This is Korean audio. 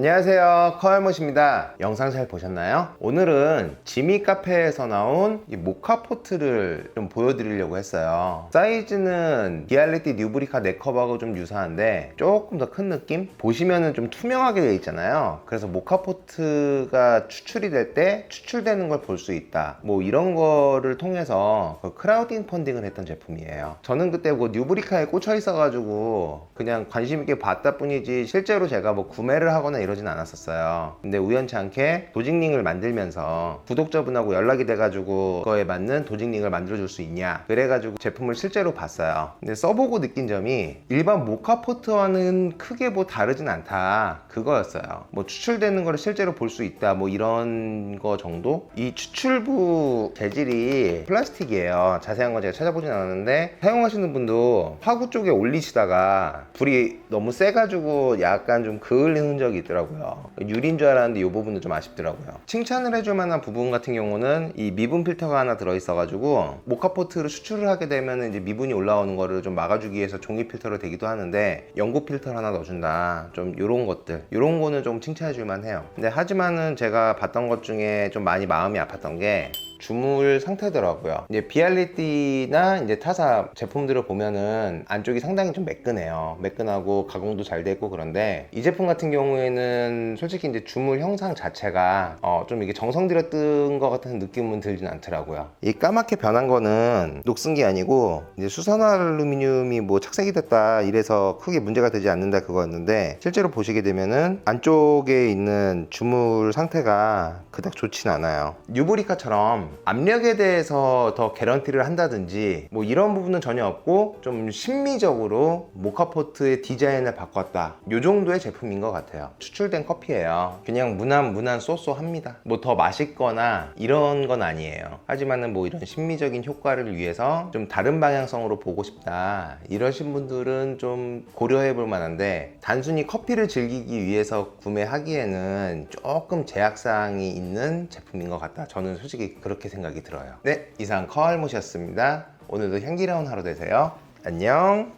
안녕하세요. 커알못입니다. 영상 잘 보셨나요? 오늘은 지미 카페에서 나온 이 모카 포트를 좀 보여드리려고 했어요. 사이즈는 비알리티 뉴브리카 네컵하고 좀 유사한데 조금 더 큰 느낌? 보시면은 좀 투명하게 되어 있잖아요. 그래서 모카 포트가 추출이 될 때 추출되는 걸 볼 수 있다. 뭐 이런 거를 통해서 그 크라우딩 펀딩을 했던 제품이에요. 저는 그때 뭐 뉴브리카에 꽂혀 있어가지고 그냥 관심 있게 봤다 뿐이지 실제로 제가 뭐 구매를 하거나 이러진 않았었어요. 근데 우연치 않게 도직링을 만들면서 구독자분하고 연락이 돼가지고 그거에 맞는 도직링을 만들어줄 수 있냐 그래가지고 제품을 실제로 봤어요. 근데 써보고 느낀 점이 일반 모카포트와는 크게 뭐 다르진 않다 그거였어요. 뭐 추출되는 거를 실제로 볼 수 있다 뭐 이런 거 정도? 이 추출부 재질이 플라스틱이에요. 자세한 건 제가 찾아보진 않았는데 사용하시는 분도 화구 쪽에 올리시다가 불이 너무 세가지고 약간 좀 그을린 흔적이 있더라고요. 유리인 줄 알았는데 이 부분도 좀 아쉽더라고요. 칭찬을 해줄 만한 부분 같은 경우는 이 미분 필터가 하나 들어있어가지고 모카포트를 추출을 하게 되면 이제 미분이 올라오는 거를 좀 막아주기 위해서 종이 필터로 되기도 하는데 연고 필터를 하나 넣어준다. 좀 이런 것들, 이런 거는 좀 칭찬해줄 만 해요. 근데 하지만은 제가 봤던 것 중에 좀 많이 마음이 아팠던 게 주물 상태더라고요. 이제 비알리티나 이제 타사 제품들을 보면은 안쪽이 상당히 좀 매끈해요. 매끈하고 가공도 잘 되고 그런데 이 제품 같은 경우에는 솔직히 이제 주물 형상 자체가 어, 좀 이게 정성 들여 뜬 것 같은 느낌은 들진 않더라고요. 이 까맣게 변한 거는 녹슨 게 아니고 이제 수산 알루미늄이 뭐 착색이 됐다 이래서 크게 문제가 되지 않는다 그거였는데 실제로 보시게 되면은 안쪽에 있는 주물 상태가 그닥 좋진 않아요. 뉴브리카처럼 압력에 대해서 더 개런티를 한다든지 뭐 이런 부분은 전혀 없고 좀 심미적으로 모카포트의 디자인을 바꿨다. 요 정도의 제품인 것 같아요. 추출된 커피예요. 그냥 무난 무난 쏘쏘합니다. 뭐 더 맛있거나 이런 건 아니에요. 하지만은 뭐 이런 심미적인 효과를 위해서 좀 다른 방향성으로 보고 싶다. 이러신 분들은 좀 고려해 볼 만한데 단순히 커피를 즐기기 위해서 구매하기에는 조금 제약사항이 있는 제품인 것 같다. 저는 솔직히 그렇게 생각이 들어요. 네 이상 커알못이었습니다. 오늘도 향기로운 하루 되세요. 안녕